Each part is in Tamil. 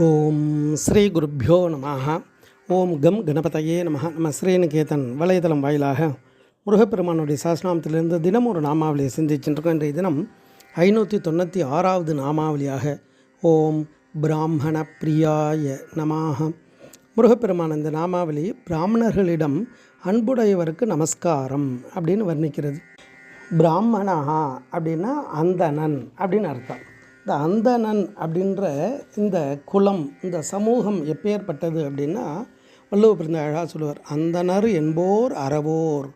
ஓம் ஸ்ரீ குருப்பியோ நம ஓம் கம் கணபதையே நம நம்ம ஸ்ரீநிகேதன் வலைதளம் வாயிலாக முருகப்பெருமானுடைய சாஸ்நாமத்திலிருந்து தினம் ஒரு நாமாவளியை சிந்திச்சுருக்கோம். இன்றைய தினம் ஐநூற்றி தொண்ணூற்றி ஆறாவது நாமாவளியாக ஓம் பிராமண பிரியாய நமாக முருகப்பெருமான் இந்த நாமாவளி பிராமணர்களிடம் அன்புடையவருக்கு நமஸ்காரம் அப்படின்னு வர்ணிக்கிறது. பிராமணா அப்படின்னா அந்தணன் அப்படின்னு அர்த்தம். இந்த அந்தணன் அப்படின்ற இந்த குலம் இந்த சமூகம் எப்பேற்பட்டது அப்படின்னா வள்ளுவ பிறந்த அழகாக சொல்லுவார் அந்தனர் என்போர் அறவோர்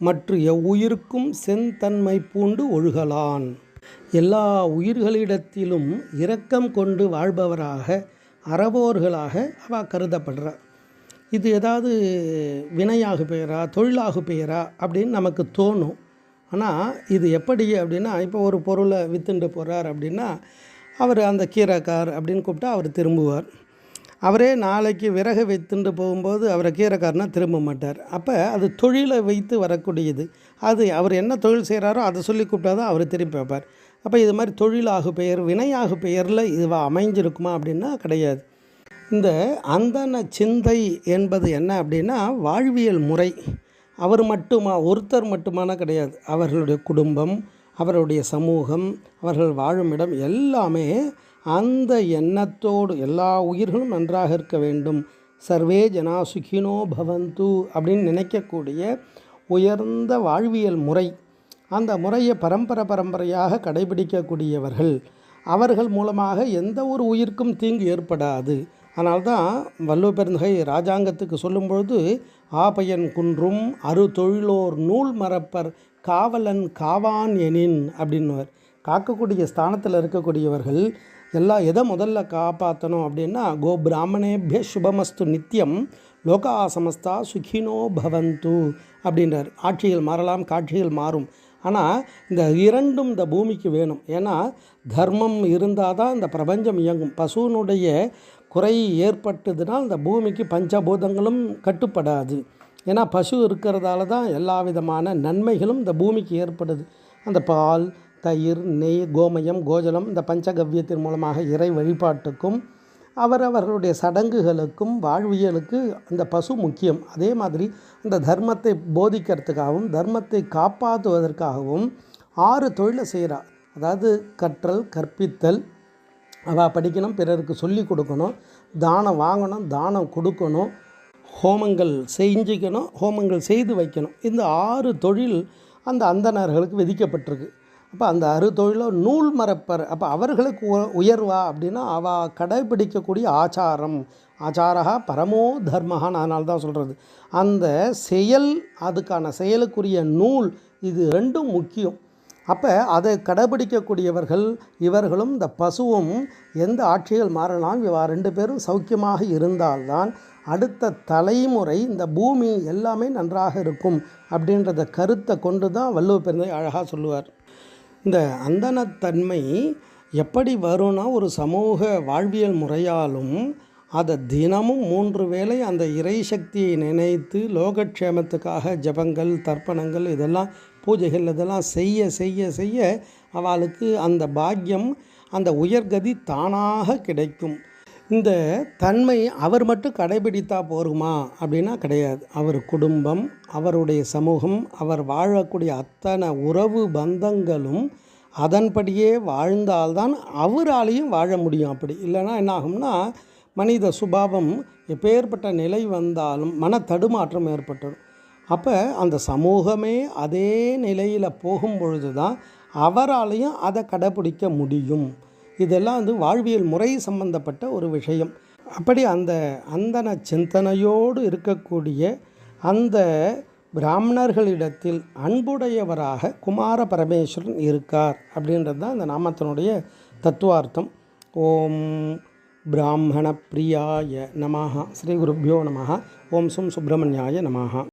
மற்ற எவ்வுயிருக்கும் செந்தன்மை பூண்டு ஒழுகலான். எல்லா உயிர்களிடத்திலும் இரக்கம் கொண்டு வாழ்பவராக அறவோர்களாக அவ கருதப்படுறார். இது ஏதாவது வினையாகு பெயரா தொழிலாகு பெயரா அப்படின்னு நமக்கு தோணும். ஆனால் இது எப்படி அப்படின்னா இப்போ ஒரு பொருளை வித்துண்டு போகிறார் அப்படின்னா அவர் அந்த கீரைக்கார் அப்படின்னு கூப்பிட்டா அவர் திரும்புவார். அவரே நாளைக்கு விறகு வைத்துண்டு போகும்போது அவரை கீரைக்காரனா திரும்ப மாட்டார். அப்போ அது தொழிலை வைத்து வரக்கூடியது. அது அவர் என்ன தொழில் செய்கிறாரோ அதை சொல்லி கூப்பிட்டா தான் அவர் திரும்பி பார்ப்பார் அப்போ இது மாதிரி தொழிலாகு பெயர் வினையாகு பெயரில் இது அமைஞ்சிருக்குமா அப்படின்னா கிடையாது. இந்த அந்தன சிந்தை என்பது என்ன அப்படின்னா வாழ்வியல் முறை. அவர் மட்டுமா ஒருத்தர் மட்டுமான கிடையாது. அவர்களுடைய குடும்பம் அவருடைய சமூகம் அவர்கள் வாழும் இடம் எல்லாமே அந்த எண்ணத்தோடு எல்லா உயிர்களும் நன்றாக இருக்க வேண்டும். சர்வே ஜனா சுகினோ பவந்து அப்படின்னு நினைக்கக்கூடிய உயர்ந்த வாழ்வியல் முறை. அந்த முறையை பரம்பரை பரம்பரையாக கடைபிடிக்கக்கூடியவர்கள். அவர்கள் மூலமாக எந்த ஒரு உயிர்க்கும் தீங்கு ஏற்படாது. அதனால்தான் வள்ளுவ பெருந்தகை ராஜாங்கத்துக்கு சொல்லும்பொழுது ஆபையன் குன்றும் அரு தொழிலோர் நூல் மறப்பர் காவலன் காவான் எனின் அப்படின்னுவர். காக்கக்கூடிய ஸ்தானத்தில் இருக்கக்கூடியவர்கள் எல்லாம் எதை முதல்ல காப்பாற்றணும் அப்படின்னா கோ பிராமணேபிய சுபமஸ்து நித்தியம் லோகா சமஸ்தா சுகினோ பவந்து அப்படின்றார். ஆட்சிகள் மாறலாம் காட்சிகள் மாறும். ஆனால் இந்த இரண்டும் இந்த பூமிக்கு வேணும். ஏன்னா தர்மம் இருந்தால் தான் இந்த பிரபஞ்சம் இயங்கும். பசுவினுடைய குறை ஏற்பட்டதுனால் இந்த பூமிக்கு பஞ்சபூதங்களும் கட்டுப்படாது. ஏன்னா பசு இருக்கிறதால தான் எல்லா விதமான நன்மைகளும் இந்த பூமிக்கு ஏற்படுது. அந்த பால் தயிர் நெய் கோமயம் கோஜலம் இந்த பஞ்சகவ்யத்தின் மூலமாக இறை வழிபாட்டுக்கும் அவரவர்களுடைய சடங்குகளுக்கும் வாழ்வியலுக்கு அந்த பசு முக்கியம். அதே மாதிரி இந்த தர்மத்தை போதிக்கிறதுக்காகவும் தர்மத்தை காப்பாற்றுவதற்காகவும் ஆறு தொழிலை செய்கிறார். அதாவது கற்றல் கற்பித்தல் அவள் படிக்கணும் பிறருக்கு சொல்லி கொடுக்கணும் தானம் வாங்கணும் தானம் கொடுக்கணும் ஹோமங்கள் செஞ்சுக்கணும் ஹோமங்கள் செய்து வைக்கணும். இந்த ஆறு தொழில் அந்த அந்தணர்களுக்கு விதிக்கப்பட்டிருக்கு. அப்போ அந்த அறு தொழிலோ நூல் மறப்பர் அப்போ அவர்களுக்கு உயர்வா அப்படின்னா அவள் கடைபிடிக்கக்கூடிய ஆச்சாரம். ஆச்சாரா பரமோ தர்மஹான்னு அதனால தான் சொல்கிறது அந்த செயல் அதுக்கான செயலுக்குரிய நூல் இது ரெண்டும் முக்கியம். அப்போ அதை கடைபிடிக்கக்கூடியவர்கள் இவர்களும் இந்த பசுவும் எந்த ஆட்சிகள் மாறலாம்? இவா ரெண்டு பேரும் சௌக்கியமாக இருந்தால்தான் அடுத்த தலைமுறை இந்த பூமி எல்லாமே நன்றாக இருக்கும் அப்படின்றத கருத்தை கொண்டு தான் வள்ளுவ பெருந்தை அழகாக சொல்லுவார். இந்த அந்தனத்தன்மை எப்படி வரும்னா ஒரு சமூக வாழ்வியல் முறையாலும் அதை தினமும் மூன்று வேளை அந்த இறை சக்தியை நினைத்து லோகக்ஷேமத்துக்காக ஜபங்கள் தர்ப்பணங்கள் இதெல்லாம் பூஜைகள் இதெல்லாம் செய்ய செய்ய செய்ய அவளுக்கு அந்த பாக்கியம் அந்த உயர்கதி தானாக கிடைக்கும். இந்த தன்மை அவர் மட்டும் கடைபிடித்தா போருமா அப்படின்னா கிடையாது. அவர் குடும்பம் அவருடைய சமூகம் அவர் வாழக்கூடிய அத்தனை உறவு பந்தங்களும் அதன்படியே வாழ்ந்தால்தான் அவராலையும் வாழ முடியும் அப்படி. இல்லைன்னா என்ன ஆகும்னா மனித சுபாவம் எப்பேற்பட்ட நிலை வந்தாலும் மன தடுமாற்றம் ஏற்பட்டுடும் அப்போ அந்த சமூகமே அதே நிலையில் போகும் பொழுது தான் அவராலையும் அதை கடைப்பிடிக்க முடியும். இதெல்லாம் வந்து வாழ்வியல் முறை சம்பந்தப்பட்ட ஒரு விஷயம். அப்படி அந்த அந்தன சிந்தனையோடு இருக்கக்கூடிய அந்த பிராமணர்களிடத்தில் அன்புடையவராக குமார பரமேஸ்வரன் இருக்கார் அப்படின்றது தான் இந்த நாமத்தினுடைய தத்துவார்த்தம். ஓம் பிராமண பிரியாய நமஹா ஸ்ரீ குருப்பியோ நமஹா. ஓம் சும் சுப்பிரமணியாய நமஹா.